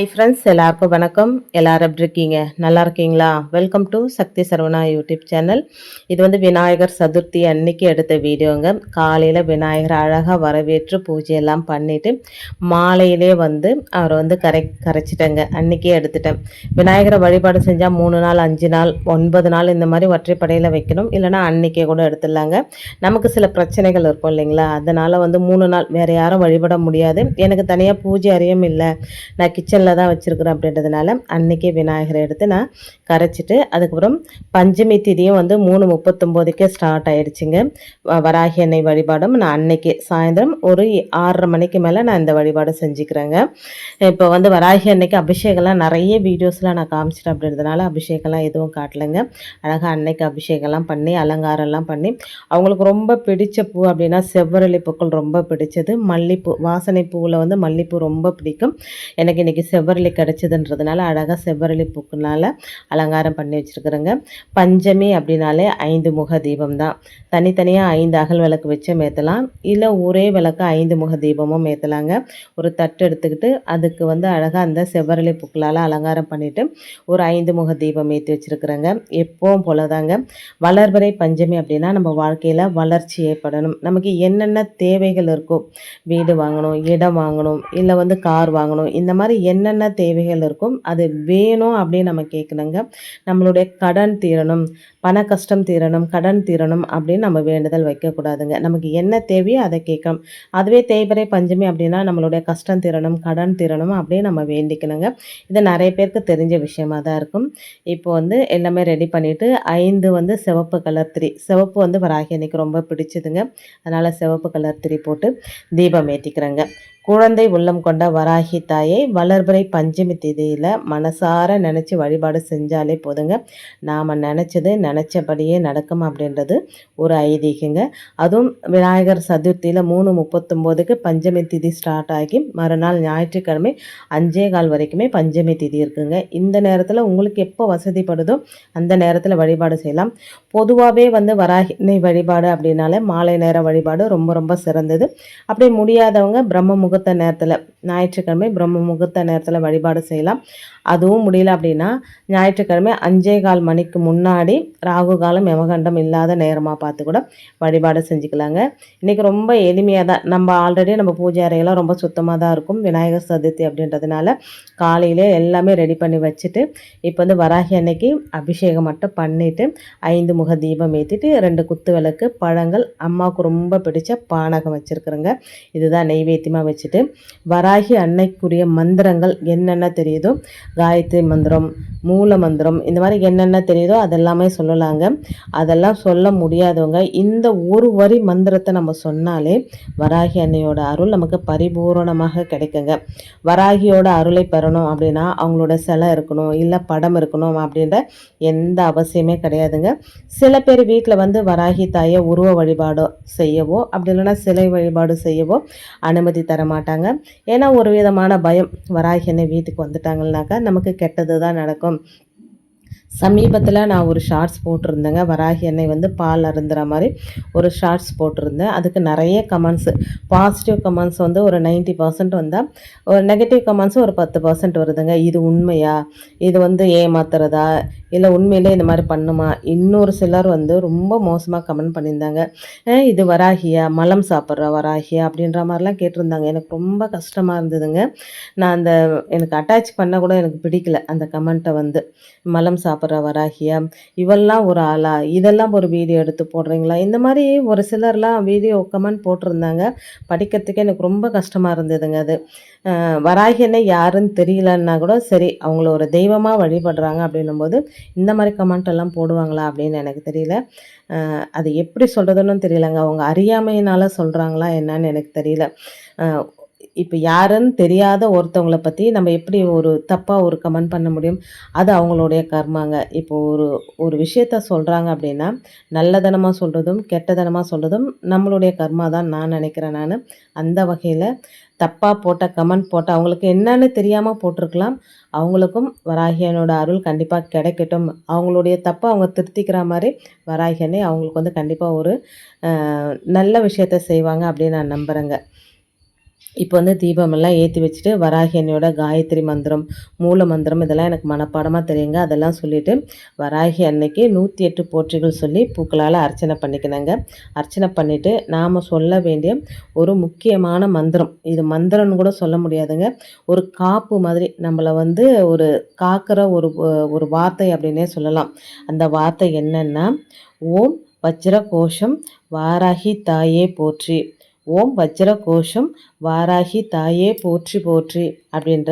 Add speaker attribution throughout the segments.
Speaker 1: hi friends எல்லாருக்கும் வணக்கம் எல்லோரும் எப்படி இருக்கீங்க நல்லா இருக்கீங்களா welcome to Sakthi Saravana YouTube channel இது வந்து விநாயகர் சதுர்த்தி அன்னைக்கு எடுத்த வீடியோங்க காலையில் விநாயகர் அழகாக வரவேற்று பூஜையெல்லாம் பண்ணிவிட்டு மாலையிலே வந்து அவரை வந்து கரை கரைச்சிட்டேங்க அன்றைக்கே எடுத்துட்டேன் விநாயகரை வழிபாடு செஞ்சால் மூணு நாள் அஞ்சு நாள் ஒன்பது நாள் இந்த மாதிரி ஒற்றைப்படையில் வைக்கணும் இல்லைனா அன்றைக்கே கூட எடுத்துடலாங்க நமக்கு சில பிரச்சனைகள் இருக்கும் இல்லைங்களா அதனால் வந்து மூணு நாள் வேறு யாரும் வழிபட முடியாது எனக்கு தனியாக பூஜை அறியும் இல்லை நான் கிச்சனில் தான் வச்சுருக்குறோம் அப்படின்றதுனால அன்றைக்கே விநாயகரை எடுத்து நான் கரைச்சிட்டு அதுக்கப்புறம் பஞ்சமி திதியும் வந்து மூணு முப்பத்தொம்போதுக்கே ஸ்டார்ட் ஆகிடுச்சிங்க வராகி எண்ணெய் வழிபாடும் நான் அன்னைக்கு சாயந்தரம் ஒரு ஆறரை மணிக்கு மேலே நான் இந்த வழிபாடு செஞ்சுக்கிறேங்க இப்போ வந்து வராகி அன்னைக்கு அபிஷேகம்லாம் நிறைய வீடியோஸ்லாம் நான் காமிச்சிட்டேன் அப்படின்றதுனால அபிஷேகம்லாம் எதுவும் காட்டலைங்க அழகாக அன்னைக்கு அபிஷேகம்லாம் பண்ணி அலங்காரம்லாம் பண்ணி அவங்களுக்கு ரொம்ப பிடிச்ச பூ அப்படின்னா செவ்வரளி பூக்கள் ரொம்ப பிடிச்சது மல்லிப்பூ வாசனை பூவில் வந்து மல்லிப்பூ ரொம்ப பிடிக்கும் எனக்கு இன்றைக்கி செவ் செவ்வரளி கிடச்சிதுன்றதுனால அழகாக செவ்வரளி பூக்குனால் அலங்காரம் பண்ணி வச்சுருக்குறேங்க பஞ்சமி அப்படின்னாலே ஐந்து முக தீபம் தான் தனித்தனியாக ஐந்து அகல் விளக்கு வச்சு மேற்றலாம் இல்லை ஒரே விளக்கு ஐந்து முக தீபமும் மேத்தலாங்க ஒரு தட்டு எடுத்துக்கிட்டு அதுக்கு வந்து அழகாக அந்த செவ்வரளி பூக்களால் அலங்காரம் பண்ணிவிட்டு ஒரு ஐந்து முக தீபம் ஏற்றி வச்சுருக்குறேங்க எப்போவும் போல தாங்க வளர்வரை பஞ்சமி அப்படின்னா நம்ம வாழ்க்கையில் வளர்ச்சி ஏற்படணும் நமக்கு என்னென்ன தேவைகள் இருக்கோ வீடு வாங்கணும் இடம் வாங்கணும் இல்லை வந்து கார் வாங்கணும் இந்த மாதிரி என்ன என்னென்ன தேவைகள் இருக்கும் அது வேணும் அப்படின்னு நம்ம கேட்கணுங்க நம்மளுடைய கடன் தீரணும் பண கஷ்டம் தீரணும் கடன் தீரணும் அப்படின்னு நம்ம வேண்டுதல் வைக்கக்கூடாதுங்க நமக்கு என்ன தேவையோ அதை கேட்கணும் அதுவே தேய்பரை பஞ்சமி அப்படின்னா நம்மளுடைய கஷ்டம் தீரணும் கடன் தீரணும் அப்படின்னு நம்ம வேண்டிக்கணுங்க இது நிறைய பேருக்கு தெரிஞ்ச விஷயமாக தான் இருக்கும் இப்போ வந்து எல்லாமே ரெடி பண்ணிவிட்டு ஐந்து வந்து சிவப்பு கலர் திரி சிவப்பு வந்து வராகி அன்னைக்கு ரொம்ப பிடிச்சதுங்க அதனால் சிவப்பு கலர் திரி போட்டு தீபம் ஏற்றிக்கிறேங்க குழந்தை உள்ளம் கொண்ட வராகி தாயை வளர்பிறை பஞ்சமி திதியில் மனசார நினச்சி வழிபாடு செஞ்சாலே போதுங்க நாம் நினச்சது நினச்சபடியே நடக்கும் அப்படின்றது ஒரு ஐதீகங்க அதுவும் விநாயகர் சதுர்த்தியில் மூணு முப்பத்தொம்போதுக்கு பஞ்சமி திதி ஸ்டார்ட் ஆகி மறுநாள் ஞாயிற்றுக்கிழமை அஞ்சே கால் வரைக்குமே பஞ்சமி திதி இருக்குங்க இந்த நேரத்தில் உங்களுக்கு எப்போ வசதிப்படுதோ அந்த நேரத்தில் வழிபாடு செய்யலாம் பொதுவாகவே வந்து வராகினை வழிபாடு அப்படின்னாலே மாலை நேர வழிபாடு ரொம்ப ரொம்ப சிறந்தது அப்படி முடியாதவங்க பிரம்ம முகூர்த்த முகூர்த்த நேரத்தில் ஞாயிற்றுக்கிழமை பிரம்ம முகூர்த்த நேரத்தில் வழிபாடு செய்யலாம் அதுவும் முடியல அப்படின்னா ஞாயிற்றுக்கிழமை அஞ்சே கால் மணிக்கு முன்னாடி ராகு காலம் யமகண்டம் இல்லாத நேரமாக பார்த்து கூட வழிபாடு செஞ்சுக்கலாங்க இன்றைக்கி ரொம்ப எளிமையாக தான் நம்ம ஆல்ரெடி நம்ம பூஜை அறையெல்லாம் ரொம்ப சுத்தமாக தான் இருக்கும் விநாயகர் சதுர்த்தி அப்படின்றதுனால காலையிலே எல்லாமே ரெடி பண்ணி வச்சுட்டு இப்போ வந்து வராகி அன்னைக்கு அபிஷேகம் மட்டும் பண்ணிவிட்டு ஐந்து முக தீபம் ஏற்றிட்டு ரெண்டு குத்து விளக்கு பழங்கள் அம்மாவுக்கு ரொம்ப பிடிச்ச பானகம் வச்சுருக்குறேங்க இதுதான் நெய்வேத்தியமாக வச்சு வச்சுட்டு வராகி அன்னைக்குரிய மந்திரங்கள் என்னென்ன தெரியுதோ காயத்ரி மந்திரம் மூல மந்திரம் இந்த மாதிரி என்னென்ன தெரியுதோ அதெல்லாமே சொல்லலாங்க அதெல்லாம் சொல்ல முடியாதவங்க இந்த ஒரு வரி மந்திரத்தை நம்ம சொன்னாலே வராகி அன்னையோட அருள் நமக்கு பரிபூரணமாக கிடைக்குங்க வராகியோட அருளை பெறணும் அப்படின்னா அவங்களோட சிலை இருக்கணும் இல்லை படம் இருக்கணும் அப்படின்ற எந்த அவசியமே கிடையாதுங்க சில பேர் வீட்டில் வந்து வராகி தாயை உருவ வழிபாடோ செய்யவோ அப்படி இல்லைன்னா சிலை வழிபாடு செய்யவோ அனுமதி தர மாட்டாங்க ஏன்னா ஒரு விதமான பயம் வராகினை வீட்டுக்கு வந்துட்டாங்கன்னாக்கா நமக்கு கெட்டது தான் நடக்கும் சமீபத்தில் நான் ஒரு ஷார்ட்ஸ் போட்டிருந்தேங்க வராகி எண்ணெய் வந்து பால் அருந்துற மாதிரி ஒரு ஷார்ட்ஸ் போட்டிருந்தேன் அதுக்கு நிறைய கமெண்ட்ஸு பாசிட்டிவ் கமெண்ட்ஸ் வந்து ஒரு நைன்ட்டி பர்சன்ட் வந்தால் ஒரு நெகட்டிவ் கமெண்ட்ஸும் ஒரு பத்து பர்சன்ட் வருதுங்க இது உண்மையா இது வந்து ஏமாத்துறதா இல்லை உண்மையிலே இந்த மாதிரி பண்ணுமா இன்னொரு சிலர் வந்து ரொம்ப மோசமாக கமெண்ட் பண்ணியிருந்தாங்க இது வராகியா மலம் சாப்பிட்ற வராகியா அப்படின்ற மாதிரிலாம் கேட்டிருந்தாங்க எனக்கு ரொம்ப கஷ்டமாக இருந்ததுங்க நான் அந்த எனக்கு அட்டாச் பண்ண கூட எனக்கு பிடிக்கல அந்த கமெண்ட்டை வந்து மலம் சாப்பிட்ற சாப்பிட்றவராகிய வராகியா இவெல்லாம் ஒரு ஆளா இதெல்லாம் ஒரு வீடியோ எடுத்து போடுறீங்களா இந்த மாதிரி ஒரு சிலர்லாம் வீடியோ கமெண்ட் போட்டிருந்தாங்க படிக்கிறதுக்கே எனக்கு ரொம்ப கஷ்டமாக இருந்ததுங்க அது வராகின்னு யாருன்னு தெரியலன்னா கூட சரி அவங்கள ஒரு தெய்வமாக வழிபடுறாங்க அப்படின்னும்போது இந்த மாதிரி கமெண்ட் எல்லாம் போடுவாங்களா அப்படின்னு எனக்கு தெரியல அது எப்படி சொல்கிறதுன்னு தெரியலங்க அவங்க அறியாமையினால் சொல்கிறாங்களா என்னன்னு எனக்கு தெரியல இப்போ யாருன்னு தெரியாத ஒருத்தவங்களை பற்றி நம்ம எப்படி ஒரு தப்பாக ஒரு கமெண்ட் பண்ண முடியும் அது அவங்களுடைய கர்மாங்க இப்போ ஒரு ஒரு விஷயத்த சொல்கிறாங்க அப்படின்னா நல்லதனமாக சொல்கிறதும் கெட்டதனமாக சொல்கிறதும் நம்மளுடைய கர்மா தான் நான் நினைக்கிறேன் நான் அந்த வகையில் தப்பாக போட்ட கமெண்ட் போட்ட அவங்களுக்கு என்னன்னு தெரியாமல் போட்டிருக்கலாம் அவங்களுக்கும் வராகியனோட அருள் கண்டிப்பாக கிடைக்கட்டும் அவங்களுடைய தப்பை அவங்க திருத்திக்கிற மாதிரி வராகியனே அவங்களுக்கு வந்து கண்டிப்பாக ஒரு நல்ல விஷயத்த செய்வாங்க அப்படின்னு நான் நம்புகிறேங்க இப்போ வந்து தீபமெல்லாம் ஏற்றி வச்சுட்டு வராகி காயத்ரி மந்திரம் மூல மந்திரம் இதெல்லாம் எனக்கு மனப்பாடமாக தெரியுங்க அதெல்லாம் சொல்லிவிட்டு வராகி அன்னைக்கு நூற்றி எட்டு போற்றிகள் சொல்லி பூக்களால் அர்ச்சனை பண்ணிக்கினாங்க அர்ச்சனை பண்ணிவிட்டு நாம் சொல்ல வேண்டிய ஒரு முக்கியமான மந்திரம் இது மந்திரம்னு கூட சொல்ல முடியாதுங்க ஒரு காப்பு மாதிரி நம்மளை வந்து ஒரு காக்கிற ஒரு ஒரு வார்த்தை அப்படின்னே சொல்லலாம் அந்த வார்த்தை என்னென்னா ஓம் வஜ்ர கோஷம் வாராகி தாயே போற்றி ஓம் வஜ்ர கோஷம் வாராகி தாயே போற்றி போற்றி அப்படின்ற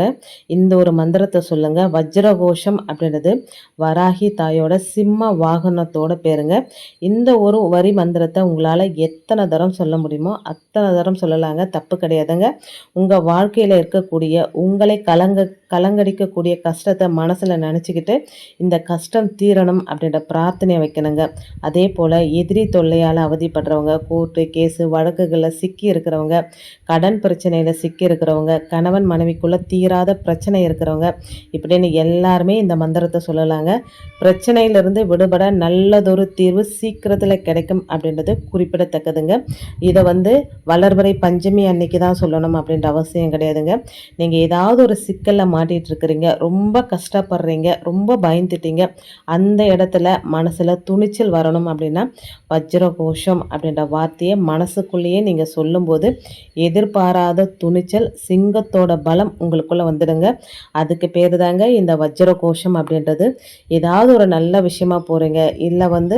Speaker 1: இந்த ஒரு மந்திரத்தை சொல்லுங்கள் வஜ்ரகோஷம் அப்படின்றது வராகி தாயோட சிம்ம வாகனத்தோட பேருங்க இந்த ஒரு வரி மந்திரத்தை உங்களால் எத்தனை தரம் சொல்ல முடியுமோ அத்தனை தரம் சொல்லலாங்க தப்பு கிடையாதுங்க உங்கள் வாழ்க்கையில் இருக்கக்கூடிய உங்களை கலங்க கலங்கடிக்கக்கூடிய கஷ்டத்தை மனசில் நினச்சிக்கிட்டு இந்த கஷ்டம் தீரணும் அப்படின்ற பிரார்த்தனையை வைக்கணுங்க அதே போல் எதிரி தொல்லையால் அவதிப்படுறவங்க கோர்ட்டு கேஸு வழக்குகளில் சிக்கி இருக்கிறவங்க கடன் கடன் பிரச்சனையில் சிக்கி இருக்கிறவங்க கணவன் மனைவிக்குள்ளே தீராத பிரச்சனை இருக்கிறவங்க இப்படின்னு எல்லாருமே இந்த மந்திரத்தை சொல்லலாங்க பிரச்சனையிலிருந்து விடுபட நல்லதொரு தீர்வு சீக்கிரத்தில் கிடைக்கும் அப்படின்றது குறிப்பிடத்தக்கதுங்க இதை வந்து வளர்வரை பஞ்சமி அன்னைக்கு தான் சொல்லணும் அப்படின்ற அவசியம் கிடையாதுங்க நீங்கள் ஏதாவது ஒரு சிக்கலில் மாட்டிகிட்டு இருக்கிறீங்க ரொம்ப கஷ்டப்படுறீங்க ரொம்ப பயந்துட்டீங்க அந்த இடத்துல மனசில் துணிச்சல் வரணும் அப்படின்னா வஜ்ர கோஷம் அப்படின்ற வார்த்தையை மனசுக்குள்ளேயே நீங்கள் சொல்லும்போது எதிர்பார்த்து மாறாத துணிச்சல் சிங்கத்தோட பலம் உங்களுக்குள்ளே வந்துடுங்க அதுக்கு பேர் தாங்க இந்த வஜ்ர கோஷம் அப்படின்றது ஏதாவது ஒரு நல்ல விஷயமா போகிறீங்க இல்லை வந்து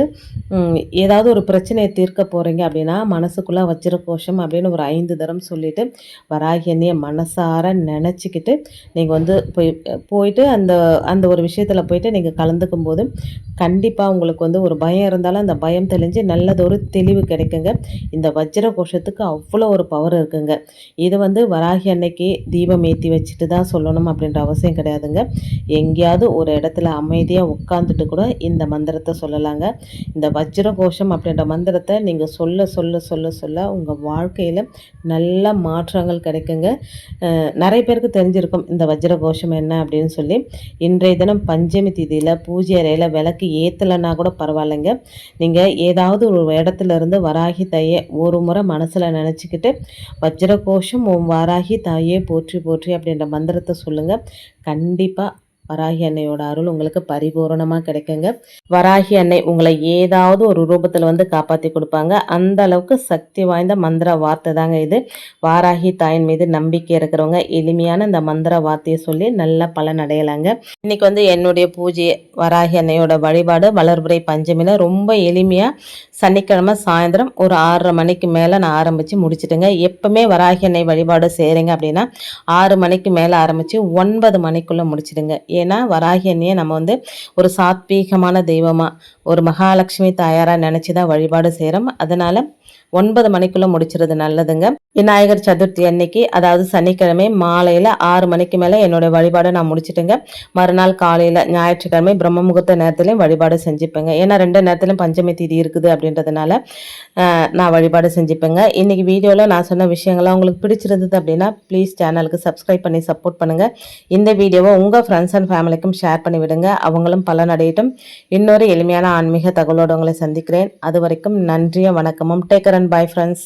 Speaker 1: ஏதாவது ஒரு பிரச்சனையை தீர்க்க போகிறீங்க அப்படின்னா மனசுக்குள்ளே வஜ்ர கோஷம் அப்படின்னு ஒரு ஐந்து தரம் சொல்லிவிட்டு வராகி என்னையை மனசார நினச்சிக்கிட்டு நீங்கள் வந்து போய் போயிட்டு அந்த அந்த ஒரு விஷயத்தில் போயிட்டு நீங்கள் கலந்துக்கும் போது கண்டிப்பாக உங்களுக்கு வந்து ஒரு பயம் இருந்தாலும் அந்த பயம் தெளிஞ்சு நல்லதொரு தெளிவு கிடைக்குங்க இந்த வஜ்ர கோஷத்துக்கு அவ்வளோ ஒரு பவர் இருக்குங்க இது வந்து வராகி அன்னைக்கு தீபம் ஏற்றி வச்சுட்டு தான் சொல்லணும் அப்படின்ற அவசியம் கிடையாதுங்க எங்கேயாவது ஒரு இடத்துல அமைதியாக உட்காந்துட்டு கூட இந்த மந்திரத்தை சொல்லலாங்க இந்த வஜ்ர கோஷம் அப்படின்ற மந்திரத்தை நீங்கள் சொல்ல சொல்ல சொல்ல சொல்ல உங்கள் வாழ்க்கையில் நல்ல மாற்றங்கள் கிடைக்குங்க நிறைய பேருக்கு தெரிஞ்சிருக்கும் இந்த வஜ்ர கோஷம் என்ன அப்படின்னு சொல்லி இன்றைய தினம் பஞ்சமி திதியில் பூஜை அறையில் விளக்கு ஏற்றலைன்னா கூட பரவாயில்லைங்க நீங்கள் ஏதாவது ஒரு இடத்துல இருந்து வராகி தைய ஒரு முறை மனசில் நினச்சிக்கிட்டு வஜ்ர கோஷம் ஓம் வாராகி தாயே போற்றி போற்றி அப்படின்ற மந்திரத்தை சொல்லுங்கள் கண்டிப்பாக வராகி அன்னையோட அருள் உங்களுக்கு பரிபூரணமாக கிடைக்குங்க வராகி அன்னை உங்களை ஏதாவது ஒரு ரூபத்தில் வந்து காப்பாற்றி கொடுப்பாங்க அந்த அளவுக்கு சக்தி வாய்ந்த மந்திர வார்த்தை தாங்க இது வாராகி தாயின் மீது நம்பிக்கை இருக்கிறவங்க எளிமையான இந்த மந்திர வார்த்தையை சொல்லி நல்ல பலன் அடையலாங்க இன்னைக்கு வந்து என்னுடைய பூஜை வராகி அன்னையோட வழிபாடு வளர்புரை பஞ்சமியில் ரொம்ப எளிமையாக சனிக்கிழமை சாயந்தரம் ஒரு ஆறரை மணிக்கு மேலே நான் ஆரம்பித்து முடிச்சுட்டுங்க எப்பவுமே வராகி அன்னை வழிபாடு செய்கிறீங்க அப்படின்னா ஆறு மணிக்கு மேலே ஆரம்பித்து ஒன்பது மணிக்குள்ளே முடிச்சிடுங்க ஏன்னா வராகி அண்ணியை நம்ம வந்து ஒரு சாத்வீகமான தெய்வமாக ஒரு மகாலட்சுமி தாயாராக நினச்சி தான் வழிபாடு செய்கிறோம் அதனால் ஒன்பது மணிக்குள்ளே முடிச்சிருது நல்லதுங்க விநாயகர் சதுர்த்தி அன்னைக்கு அதாவது சனிக்கிழமை மாலையில் ஆறு மணிக்கு மேலே என்னுடைய வழிபாடை நான் முடிச்சுட்டுங்க மறுநாள் காலையில் ஞாயிற்றுக்கிழமை பிரம்ம முகூர்த்த நேரத்துலையும் வழிபாடு செஞ்சுப்பேங்க ஏன்னா ரெண்டு நேரத்துலையும் பஞ்சமி தீதி இருக்குது அப்படின்றதுனால நான் வழிபாடு செஞ்சுப்பேங்க இன்றைக்கி வீடியோவில் நான் சொன்ன விஷயங்கள்லாம் உங்களுக்கு பிடிச்சிருந்தது அப்படின்னா ப்ளீஸ் சேனலுக்கு சப்ஸ்கிரைப் பண்ணி சப்போர்ட் பண்ணுங்கள் இந்த வீடியோவை உங்கள் ஃப்ரெண்ட்ஸ் அண்ட் ஃபேமிலிக்கும் ஷேர் பண்ணி விடுங்க அவங்களும் பலனடையட்டும் இன்னொரு எளிமையான ஆன்மீக தகவலோடு உங்களை சந்திக்கிறேன் அது வரைக்கும் நன்றியும் வணக்கமும் டேக்கர் அண்ட் பாய் ஃப்ரெண்ட்ஸ்